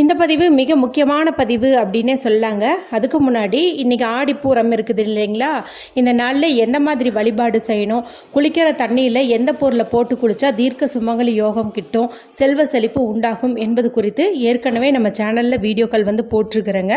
இந்த பதிவு மிக முக்கியமான பதிவு அப்படின்னே சொல்லாங்க. அதுக்கு முன்னாடி இன்றைக்கி ஆடிப்பூரம் இருக்குது இல்லைங்களா? இந்த நாளில் எந்த மாதிரி வழிபாடு செய்யணும்? குளிக்கிற தண்ணியில் எந்த பொருளை போட்டு குளித்தா தீர்க்க சுமங்கலி யோகம் கிட்டும் செல்வ செழிப்பு உண்டாகும் என்பது குறித்து ஏற்கனவே நம்ம சேனலில் வீடியோக்கள் வந்து போட்டிருக்கிறேங்க.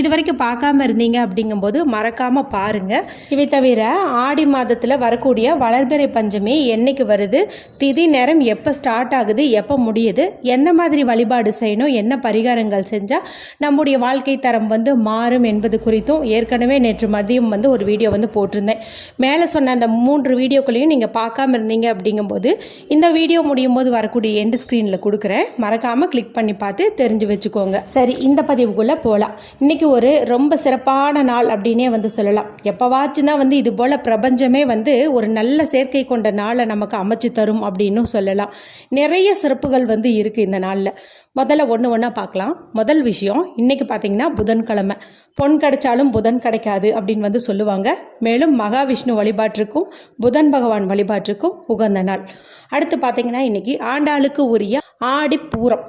இது வரைக்கும் பார்க்காம இருந்தீங்க அப்படிங்கும்போது மறக்காமல் பாருங்கள் இவை தவிர ஆடி மாதத்தில் வரக்கூடிய வளர்பிறை பஞ்சமி என்னைக்கு வருது? திதி நேரம் எப்போ ஸ்டார்ட் ஆகுது? எப்போ முடியுது? எந்த மாதிரி வழிபாடு செய்யணும்? என்ன பரிகாரங்கள் செஞ்சால் நம்முடைய வாழ்க்கை தரம் வந்து மாறும் என்பது குறித்தும் ஏற்கனவே நேற்று மதியம் வந்து ஒரு வீடியோ வந்து போட்டிருந்தேன். மேலே சொன்ன அந்த மூன்று வீடியோக்களையும் நீங்கள் பார்க்காம இருந்தீங்க அப்படிங்கும்போது இந்த வீடியோ முடியும் போது வரக்கூடிய எண்டு ஸ்க்ரீனில் கொடுக்குறேன். மறக்காமல் கிளிக் பண்ணி பார்த்து தெரிஞ்சு வச்சுக்கோங்க. சரி இந்த பதிவுக்குள்ளே போகலாம் இன்றைக்கி ஒரு ரொம்ப சிறப்பான நாள் அப்படின்னே வந்து சொல்லலாம். எப்போவாச்சும் தான் வந்து இது போல் பிரபஞ்சமே வந்து ஒரு நல்ல சேர்க்கை கொண்ட நாளை நமக்கு அமைச்சு தரும் அப்படின்னு சொல்லலாம். நிறைய சிறப்புகள் வந்து இருக்குது இந்த நாளில். முதல்ல ஒன்று ஒன்றா பார்க்கலாம். முதல் விஷயம் இன்றைக்கி பார்த்தீங்கன்னா புதன்கிழமை. பொன் கிடைச்சாலும் புதன் கிடைக்காது அப்படின்னு வந்து சொல்லுவாங்க. மேலும் மகாவிஷ்ணு வழிபாட்டிற்கும் புதன் பகவான் வழிபாட்டிற்கும் உகந்த நாள். அடுத்து பார்த்தீங்கன்னா இன்றைக்கி ஆண்டாளுக்கு உரிய ஆடிப்பூரம்.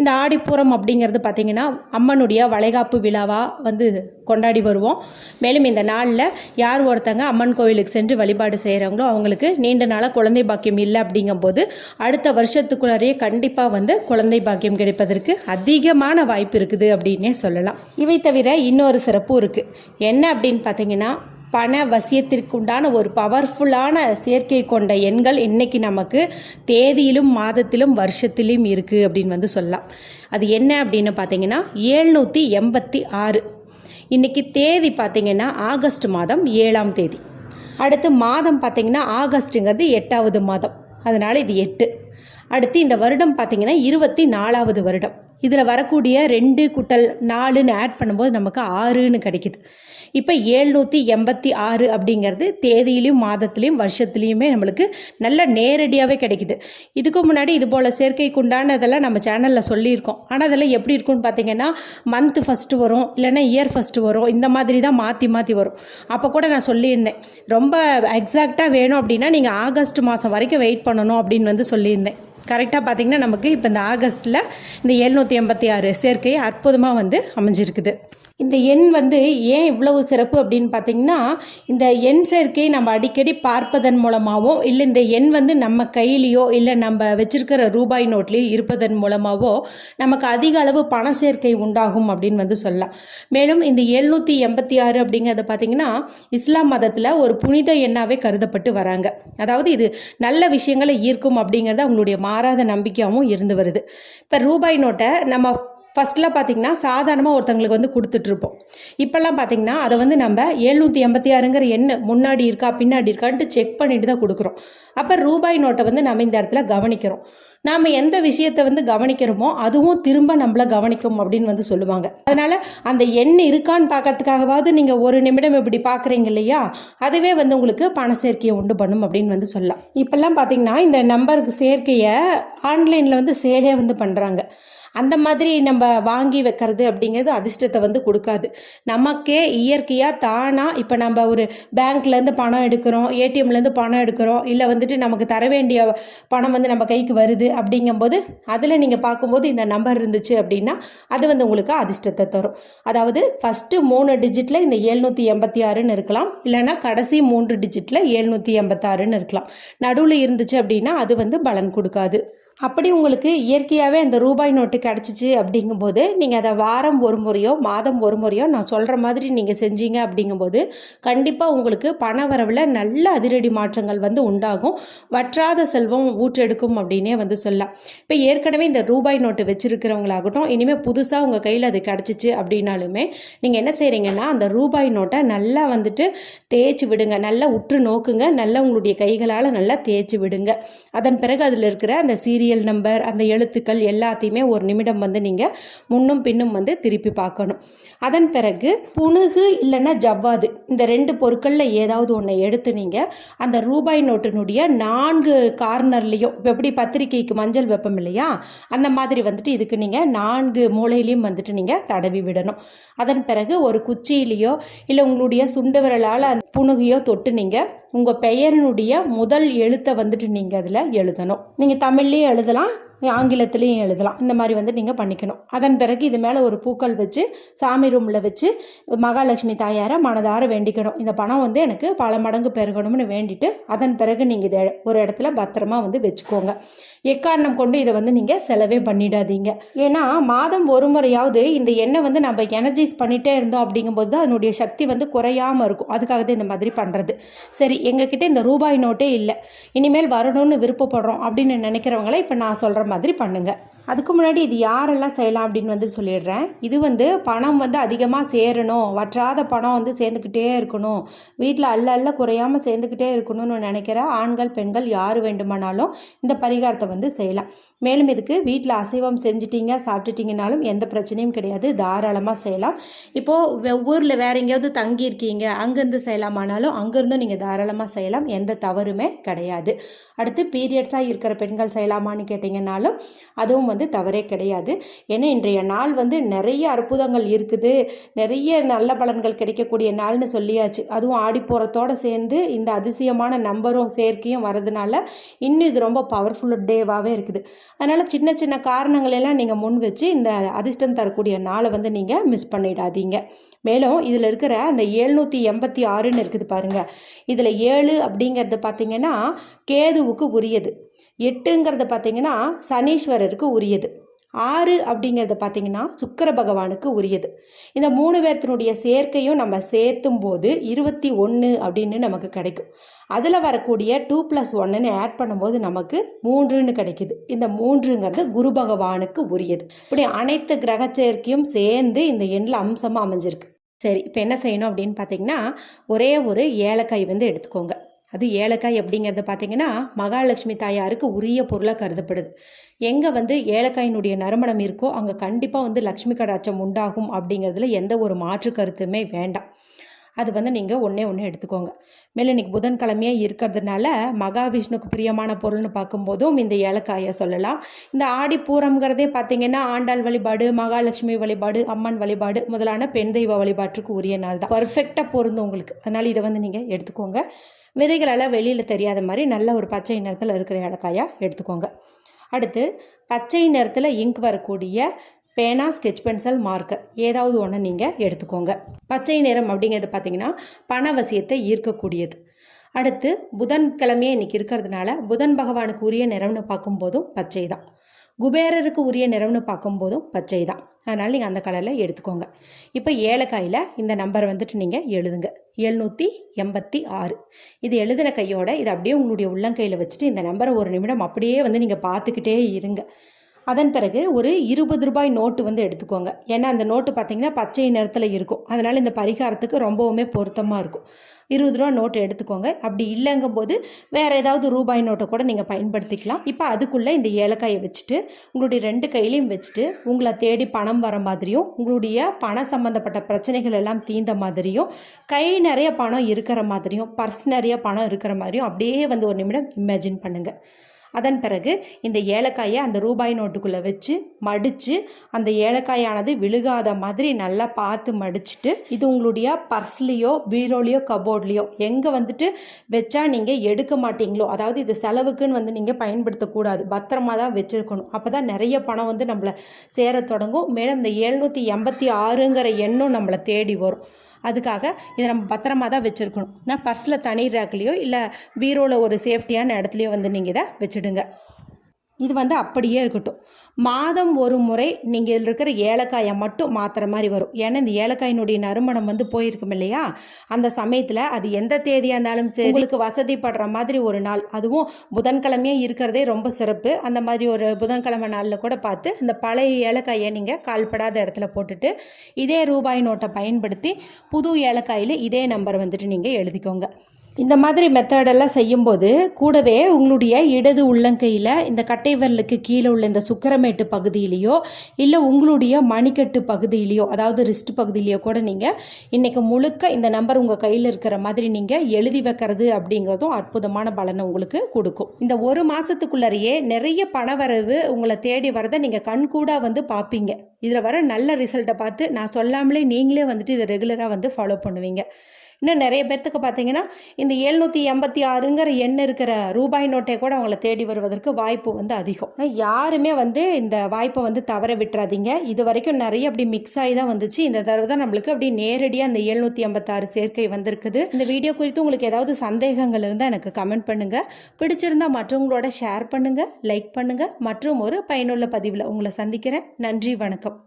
இந்த ஆடிப்பூரம் அப்படிங்கிறது பார்த்திங்கன்னா அம்மனுடைய வளைகாப்பு விழாவாக வந்து கொண்டாடி வருவோம். மேலும் இந்த நாளில் யார் ஒருத்தங்க அம்மன் கோவிலுக்கு சென்று வழிபாடு செய்கிறவங்களோ அவங்களுக்கு நீண்ட நாளாக குழந்தை பாக்கியம் இல்லை அப்படிங்கும்போது அடுத்த வருஷத்துக்குள்ளாரையே கண்டிப்பாக வந்து குழந்தை பாக்கியம் கிடைப்பதற்கு அதிகமான வாய்ப்பு இருக்குது அப்படின்னே சொல்லலாம். இவை தவிர இன்னும் இன்னொரு சிறப்பும் இருக்குது என்ன அப்படின்னு பார்த்தீங்கன்னா பண வசியத்திற்குண்டான ஒரு பவர்ஃபுல்லான சேர்க்கை கொண்ட எண்கள் இன்னைக்கு நமக்கு தேதியிலும் மாதத்திலும் வருஷத்திலும் இருக்குது அப்படின்னு வந்து சொல்லலாம். அது என்ன அப்படின்னு பார்த்தீங்கன்னா ஏழ்நூற்றி எண்பத்தி ஆறு. இன்றைக்கி தேதி பார்த்தீங்கன்னா ஆகஸ்ட் மாதம் ஏழாம் தேதி. அடுத்து மாதம் பார்த்திங்கன்னா ஆகஸ்ட்டுங்கிறது எட்டாவது மாதம். அதனால் இது எட்டு. அடுத்து இந்த வருடம் பார்த்தீங்கன்னா இருபத்தி நாலாவது வருடம். இதில் வரக்கூடிய ரெண்டு குட்டல் நாலுன்னு ஆட் பண்ணும்போது நமக்கு ஆறுன்னு கிடைக்குது. இப்போ ஏழ்நூற்றி எண்பத்தி ஆறு அப்படிங்கிறது தேதியிலையும் மாதத்துலேயும் வருஷத்துலேயுமே நம்மளுக்கு நல்ல நேரடியாகவே கிடைக்குது. இதுக்கு முன்னாடி இது போல் சேர்க்கைக்கு உண்டானதெல்லாம் நம்ம சேனலில் சொல்லியிருக்கோம். ஆனால் அதெல்லாம் எப்படி இருக்கும்னு பார்த்தீங்கன்னா மந்த் ஃபஸ்ட்டு வரும் இல்லைன்னா இயர் ஃபஸ்ட்டு வரும் இந்த மாதிரி தான் மாற்றி மாற்றி வரும். அப்போ கூட நான் சொல்லியிருந்தேன். ரொம்ப எக்ஸாக்டாக வேணும் அப்படின்னா நீங்கள் ஆகஸ்ட் மாதம் வரைக்கும் வெயிட் பண்ணணும் அப்படின்னு வந்து சொல்லியிருந்தேன். கரெக்டாக பார்த்திங்கன்னா நமக்கு இப்போ இந்த ஆகஸ்ட்டில் இந்த எழுநூற்றி எண்பத்தி ஆறு சேர்க்கை அற்புதமாக வந்து அமைஞ்சிருக்குது. இந்த எண் வந்து ஏன் இவ்வளவு சிறப்பு அப்படின்னு பார்த்தீங்கன்னா இந்த எண் சேர்க்கையை நம்ம அடிக்கடி பார்ப்பதன் மூலமாகவோ இல்லை இந்த எண் வந்து நம்ம கையிலையோ இல்லை நம்ம வச்சிருக்கிற ரூபாய் நோட்லேயோ இருப்பதன் மூலமாகவோ நமக்கு அதிக அளவு பண சேர்க்கை உண்டாகும் அப்படின்னு வந்து சொல்லலாம். மேலும் இந்த எழுநூற்றி எண்பத்தி ஆறு அப்படிங்கிறது பார்த்தீங்கன்னா இஸ்லாம் மதத்தில் ஒரு புனித எண்ணாகவே கருதப்பட்டு வராங்க. அதாவது இது நல்ல விஷயங்களை ஈர்க்கும் அப்படிங்கிறது அவங்களுடைய மாறாத நம்பிக்கையாகவும் இருந்து வருது. இப்போ ரூபாய் நோட்டை நம்ம ஃபஸ்ட்டில் பார்த்தீங்கன்னா சாதாரணமாக ஒருத்தங்களுக்கு வந்து கொடுத்துட்ருப்போம். இப்போல்லாம் பார்த்தீங்கன்னா அதை வந்து நம்ம எழுநூற்றி எண்பத்தி ஆறுங்கிற எண்ணு முன்னாடி இருக்கா பின்னாடி இருக்கான்ட்டு செக் பண்ணிட்டு தான் கொடுக்குறோம். அப்போ ரூபாய் நோட்டை வந்து நம்ம இந்த இடத்துல கவனிக்கிறோம். நாம் எந்த விஷயத்தை வந்து கவனிக்கிறோமோ அதுவும் திரும்ப நம்மளை கவனிக்கும் அப்படின்னு வந்து சொல்லுவாங்க. அதனால் அந்த எண் இருக்கான்னு பார்க்கறதுக்காகவாவது நீங்கள் ஒரு நிமிடம் இப்படி பார்க்குறீங்க இல்லையா அதுவே வந்து உங்களுக்கு பண சேர்க்கையை உண்டு பண்ணும் அப்படின்னு வந்து சொல்லலாம். இப்போல்லாம் பார்த்தீங்கன்னா இந்த நம்பருக்கு சேர்க்கையை ஆன்லைனில் வந்து சேலே வந்து பண்ணுறாங்க அந்த மாதிரி நம்ம வாங்கி வைக்கிறது அப்படிங்கிறது அதிர்ஷ்டத்தை வந்து கொடுக்காது. நமக்கே இயற்கையாக தானாக இப்போ நம்ம ஒரு பேங்க்லேருந்து பணம் எடுக்கிறோம் ஏடிஎம்லேருந்து பணம் எடுக்கிறோம் இல்லை வந்துட்டு நமக்கு தர வேண்டிய பணம் வந்து நம்ம கைக்கு வருது அப்படிங்கும்போது அதில் நீங்கள் பார்க்கும்போது இந்த நம்பர் இருந்துச்சு அப்படின்னா அது வந்து உங்களுக்கு அதிர்ஷ்டத்தை தரும். அதாவது ஃபஸ்ட்டு மூணு டிஜிட்டில் இந்த எழுநூற்றி எண்பத்தி ஆறுன்னு இருக்கலாம் இல்லைன்னா கடைசி மூன்று டிஜிட்டில் எழுநூற்றி எண்பத்தாறுன்னு இருக்கலாம். நடுவில் இருந்துச்சு அப்படின்னா அது வந்து பலன் கொடுக்காது. அப்படி உங்களுக்கு இயற்கையாகவே அந்த ரூபாய் நோட்டு கிடச்சிச்சு அப்படிங்கும்போது நீங்கள் அதை வாரம் ஒரு முறையோ மாதம் ஒரு முறையோ நான் சொல்கிற மாதிரி நீங்கள் செஞ்சீங்க அப்படிங்கும்போது கண்டிப்பாக உங்களுக்கு பண வரவில் நல்ல அதிரடி மாற்றங்கள் வந்து உண்டாகும். வற்றாத செல்வம் ஊற்றெடுக்கும் அப்படின்னே வந்து சொல்லலாம். இப்போ ஏற்கனவே இந்த ரூபாய் நோட்டு வச்சுருக்கிறவங்களாகட்டும் இனிமேல் புதுசாக உங்கள் கையில் அது கிடச்சிச்சு அப்படின்னாலுமே நீங்கள் என்ன செய்கிறீங்கன்னா அந்த ரூபாய் நோட்டை நல்லா வந்துட்டு தேய்ச்சி விடுங்க. நல்லா உற்று நோக்குங்க. நல்லா உங்களுடைய கைகளால் நல்லா தேய்ச்சி விடுங்க. அதன் பிறகு அதில் இருக்கிற அந்த சீரி சீரியல் நம்பர் அந்த எழுத்துக்கள் எல்லாத்தையுமே ஒரு நிமிடம் வந்து நீங்கள் முன்னும் பின்னும் வந்து திருப்பி பார்க்கணும். அதன் பிறகு புணுகு இல்லைன்னா ஜவ்வாது இந்த ரெண்டு பொருட்களில் ஏதாவது ஒன்றை எடுத்து நீங்கள் அந்த ரூபாய் நோட்டினுடைய நான்கு கார்னர்லேயும் இப்போ எப்படி பத்திரிக்கைக்கு மஞ்சள் வெப்பம் இல்லையா அந்த மாதிரி வந்துட்டு இதுக்கு நீங்கள் நான்கு மூலையிலையும் வந்துட்டு நீங்கள் தடவி விடணும். அதன் பிறகு ஒரு குச்சியிலையோ இல்லை உங்களுடைய சுண்டு விரலால் அந்த புணுகையோ தொட்டு நீங்கள் உங்கள் பெயரினுடைய முதல் எழுத்தை வந்துட்டு நீங்கள் அதில் எழுதணும். நீங்கள் தமிழ்லேயே எழுதலாம். ஆங்கிலத்திலையும் எழுதலாம். இந்த மாதிரி வந்து நீங்கள் பண்ணிக்கணும். அதன் பிறகு இது மேலே ஒரு பூக்கள் வச்சு சாமி ரூமில் வச்சு மகாலட்சுமி தாயாரை மனதார வேண்டிக்கணும். இந்த பணம் வந்து எனக்கு பல மடங்கு பெருகணும்னு வேண்டிட்டு அதன் பிறகு நீங்கள் இதை ஒரு இடத்துல பத்திரமா வந்து வச்சுக்கோங்க. எக்காரணம் கொண்டு இதை வந்து நீங்கள் செலவே பண்ணிடாதீங்க. ஏன்னா மாதம் ஒரு முறையாவது இந்த எண்ணெய் வந்து நம்ம எனர்ஜைஸ் பண்ணிகிட்டே இருந்தோம் அப்படிங்கும்போது தான் அதனுடைய சக்தி வந்து குறையாமல் இருக்கும். அதுக்காக தான் இந்த மாதிரி பண்ணுறது சரி எங்ககிட்ட இந்த ரூபாய் நோட்டே இல்லை. இனிமேல் வரணும்னு விருப்பப்படுறோம் அப்படின்னு நினைக்கிறவங்கள இப்போ நான் சொல்கிற மாதிரி மாதிரி பண்ணுங்கள் அதுக்கு முன்னாடி இது யாரெல்லாம் செய்யலாம் அப்படின்னு வந்து சொல்லிடுறேன். இது வந்து பணம் வந்து அதிகமாக சேரணும். வற்றாத பணம் வந்து சேர்ந்துக்கிட்டே இருக்கணும். வீட்டில் அல்ல அல்ல குறையாமல் சேர்ந்துக்கிட்டே இருக்கணும்னு நினைக்கிற ஆண்கள் பெண்கள் யார் வேண்டுமானாலும் இந்த பரிகாரத்தை வந்து செய்யலாம். மேலும் இதுக்கு வீட்டில் அசைவம் செஞ்சிட்டீங்க சாப்பிட்டுட்டீங்கனாலும் எந்த பிரச்சனையும் கிடையாது. தாராளமாக செய்யலாம். இப்போது ஊரில் வேற எங்கேயாவது தங்கியிருக்கீங்க அங்கேருந்து செய்யலாமானாலும் அங்கேருந்தும் நீங்கள் தாராளமாக செய்யலாம். எந்த தவறுமே கிடையாது. அடுத்து பீரியட்ஸாக இருக்கிற பெண்கள் செய்யலாமான்னு சொன்னாலும் அதுவும் வந்து தவறே கிடையாது. ஏன்னா இன்றைய நாள் வந்து நிறைய அற்புதங்கள் இருக்குது. நிறைய நல்ல பலன்கள் கிடைக்கக்கூடிய நாள்னு சொல்லியாச்சு. அதுவும் ஆடிப்போகிறத்தோடு சேர்ந்து இந்த அதிசயமான நம்பரும் சேர்க்கையும் வரதுனால இன்னும் இது ரொம்ப பவர்ஃபுல் டேவாகவே இருக்குது. அதனால் சின்ன சின்ன காரணங்கள் எல்லாம் நீங்கள் முன் வச்சு இந்த அதிர்ஷ்டம் தரக்கூடிய நாளை வந்து நீங்கள் மிஸ் பண்ணிடாதீங்க. மேலும் இதில் இருக்கிற அந்த ஏழ்நூற்றி எண்பத்தி ஆறுன்னு இருக்குது பாருங்கள் இதில் ஏழு அப்படிங்கிறது பார்த்தீங்கன்னா கேதுவுக்கு உரியது. எட்டுங்கிறது பார்த்தீங்கன்னா சனீஸ்வரருக்கு உரியது. ஆறு அப்படிங்கிறது பார்த்தீங்கன்னா சுக்கர பகவானுக்கு உரியது. இந்த மூணு பேர்த்தினுடைய சேர்க்கையும் நம்ம சேர்த்தும் போது இருபத்தி ஒன்று அப்படின்னு நமக்கு கிடைக்கும். அதில் வரக்கூடிய டூ ப்ளஸ் ஒன்னுன்னு ஆட் பண்ணும்போது நமக்கு மூன்றுன்னு கிடைக்குது. இந்த மூன்றுங்கிறது குரு பகவானுக்கு உரியது. இப்படி அனைத்து கிரக சேர்க்கையும் சேர்ந்து இந்த எண்ணில் அம்சமாக அமைஞ்சிருக்கு. சரி இப்போ என்ன செய்யணும் அப்படின்னு பார்த்தீங்கன்னா ஒரே ஒரு ஏலக்காய் வந்து எடுத்துக்கோங்க. அது ஏலக்காய் எப்படிங்கிறது பார்த்தீங்கன்னா மகாலட்சுமி தாயாருக்கு உரிய பொருளாக கருதப்படுது. எங்கே வந்து ஏலக்காயினுடைய நறுமணம் இருக்கோ அங்கே கண்டிப்பாக வந்து லக்ஷ்மி கடாட்சம் உண்டாகும் அப்படிங்கிறதுல எந்த ஒரு மாற்று கருத்துமே வேண்டாம். அது வந்து நீங்கள் ஒன்றே ஒன்று எடுத்துக்கோங்க. மேலே இன்றைக்கி புதன்கிழமையாக இருக்கிறதுனால மகாவிஷ்ணுக்கு பிரியமான பொருள்னு பார்க்கும்போதும் இந்த ஏலக்காயை சொல்லலாம். இந்த ஆடி பூரம்ங்கிறதே பார்த்தீங்கன்னா ஆண்டாள் வழிபாடு மகாலட்சுமி வழிபாடு அம்மன் வழிபாடு முதலான பெண் தெய்வ வழிபாட்டுக்கு உரிய நாள் தான். பர்ஃபெக்டாக பொருந்தும் உங்களுக்கு. அதனால் இதை வந்து நீங்கள் எடுத்துக்கோங்க. விதைகளெல்லாம் வெளியில் தெரியாத மாதிரி நல்ல ஒரு பச்சை நிறத்தில் இருக்கிற ஏலக்காயாக எடுத்துக்கோங்க. அடுத்து பச்சை நிறத்தில் இங்க் வரக்கூடிய பேனா ஸ்கெச் பென்சில் மார்க்கர் ஏதாவது ஒன்று நீங்கள் எடுத்துக்கோங்க. பச்சை நிறம் அப்படிங்கிறது பார்த்தீங்கன்னா பணவசியத்தை ஈர்க்கக்கூடியது. அடுத்து புதன்கிழமையே இன்றைக்கி இருக்கிறதுனால புதன் பகவானுக்கு உரிய நிறம்னு பார்க்கும்போதும் பச்சை தான் குபேரருக்கு உரிய நிறம்னு பார்க்கும்போதும் பச்சை தான் அதனால் நீங்கள் அந்த கலரில் எடுத்துக்கோங்க. இப்போ ஏலக்காயில் இந்த நம்பரை வந்துட்டு நீங்கள் எழுதுங்க. எழுநூற்றி எண்பத்தி ஆறு. இது எழுதின கையோட இது அப்படியே உங்களுடைய உள்ளங்கையில் வச்சுட்டு இந்த நம்பரை ஒரு நிமிடம் அப்படியே வந்து நீங்கள் பார்த்துக்கிட்டே இருங்க. அதன் பிறகு ஒரு இருபது ரூபாய் நோட்டு வந்து எடுத்துக்கோங்க. ஏன்னா அந்த நோட்டு பார்த்தீங்கன்னா பச்சை நிறத்தில் இருக்கும். அதனால் இந்த பரிகாரத்துக்கு ரொம்பவுமே பொருத்தமாக இருக்கும். இருபது ரூபா நோட்டு எடுத்துக்கோங்க. அப்படி இல்லைங்கும் போது வேறு ஏதாவது ரூபாய் நோட்டை கூட நீங்கள் பயன்படுத்திக்கலாம். இப்போ அதுக்குள்ளே இந்த ஏலக்காயை வச்சுட்டு உங்களுடைய ரெண்டு கையிலையும் வச்சுட்டு உங்களை தேடி பணம் வர மாதிரியும் உங்களுடைய பண சம்மந்தப்பட்ட பிரச்சனைகள் எல்லாம் தீர்ந்த மாதிரியும் கை நிறைய பணம் இருக்கிற மாதிரியும் பர்ஸ் நிறைய பணம் இருக்கிற மாதிரியும் அப்படியே வந்து ஒரு நிமிடம் இமேஜின் பண்ணுங்கள் அதன் பிறகு இந்த ஏலக்காயை அந்த ரூபாய் நோட்டுக்குள்ளே வச்சு மடித்து அந்த ஏலக்காயானது விழுகாத மாதிரி நல்லா பார்த்து மடிச்சுட்டு இது உங்களுடைய பர்ஸ்லேயோ பீரோலையோ கபோர்ட்லேயோ எங்கே வந்துட்டு வச்சா நீங்கள் எடுக்க மாட்டீங்களோ அதாவது இது செலவுக்குன்னு வந்து நீங்கள் பயன்படுத்தக்கூடாது பத்திரமா தான் வச்சுருக்கணும். அப்போ தான் நிறைய பணம் வந்து நம்மளை சேர தொடங்கும். மேலும் இந்த எழுநூற்றி எண்பத்தி ஆறுங்கிற எண்ணும் நம்மளை தேடி வரும். அதுக்காக இதை நம்ம பத்திரமா தான் வச்சுருக்கணும். நான் பர்ஸில் தனி ரேக்லேயோ இல்லை பீரோவில் ஒரு சேஃப்டியான இடத்துலையோ வந்து நீங்கள் இதை வச்சுடுங்க. இது வந்து அப்படியே இருக்கட்டும். மாதம் ஒரு முறை நீங்கள் இதில் இருக்கிற ஏலக்காயை மட்டும் மாற்றுற மாதிரி வரும். ஏன்னா இந்த ஏலக்காயினுடைய நறுமணம் வந்து போயிருக்கும் இல்லையா? அந்த சமயத்தில் அது எந்த தேதியாக இருந்தாலும் சரி உங்களுக்கு வசதிப்படுற மாதிரி ஒரு நாள். அதுவும் புதன்கிழமையே இருக்கிறதே ரொம்ப சிறப்பு. அந்த மாதிரி ஒரு புதன்கிழமை நாளில் கூட பார்த்து இந்த பழைய ஏலக்காயை நீங்கள் கால்படாத இடத்துல போட்டுட்டு இதே ரூபாய் நோட்டை பயன்படுத்தி புது ஏலக்காயில் இதே நம்பர் வந்துட்டு நீங்கள் எழுதிக்கோங்க. இந்த மாதிரி மெத்தடெல்லாம் செய்யும்போது கூடவே உங்களுடைய இடது உள்ளங்கையில் இந்த கட்டை விரலுக்கு கீழே உள்ள இந்த சுக்கரமேட்டு பகுதியிலையோ இல்லை உங்களுடைய மணிக்கட்டு பகுதியிலையோ அதாவது ரிஸ்ட் பகுதியிலையோ கூட நீங்கள் இன்றைக்கி முழுக்க இந்த நம்பர் உங்கள் கையில் இருக்கிற மாதிரி நீங்கள் எழுதி வைக்கிறது அப்படிங்கிறதும் அற்புதமான பலனை உங்களுக்கு கொடுக்கும். இந்த ஒரு மாதத்துக்குள்ளறையே நிறைய பணவரவு உங்களை தேடி வரதை நீங்கள் கண்கூடாக வந்து பார்ப்பீங்க இதில் வர நல்ல ரிசல்ட்டை பார்த்து நான் சொல்லாமலே நீங்களே வந்துட்டு இதை ரெகுலராக வந்து ஃபாலோ பண்ணுவீங்க. இன்னும் நிறைய பேர்த்துக்கு பார்த்தீங்கன்னா இந்த எழுநூற்றி எண்பத்தி ஆறுங்கிற எண் இருக்கிற ரூபாய் நோட்டை கூட அவங்கள தேடி வருவதற்கு வாய்ப்பு வந்து அதிகம். யாருமே வந்து இந்த வாய்ப்பை வந்து தவற விட்டுறாதீங்க. இது வரைக்கும் நிறைய அப்படி மிக்ஸ் ஆகி தான் வந்துச்சு. இந்த தடவை தான் நம்மளுக்கு அப்படி நேரடியாக அந்த எழுநூற்றி எண்பத்தாறு சேர்க்கை வந்திருக்குது. இந்த வீடியோ குறித்து உங்களுக்கு ஏதாவது சந்தேகங்கள் இருந்தால் எனக்கு கமெண்ட் பண்ணுங்கள் பிடிச்சிருந்தா மற்றவங்களோட ஷேர் பண்ணுங்கள் லைக் பண்ணுங்கள் மற்றும் ஒரு பயனுள்ள பதிவில் உங்களை சந்திக்கிறேன். நன்றி வணக்கம்.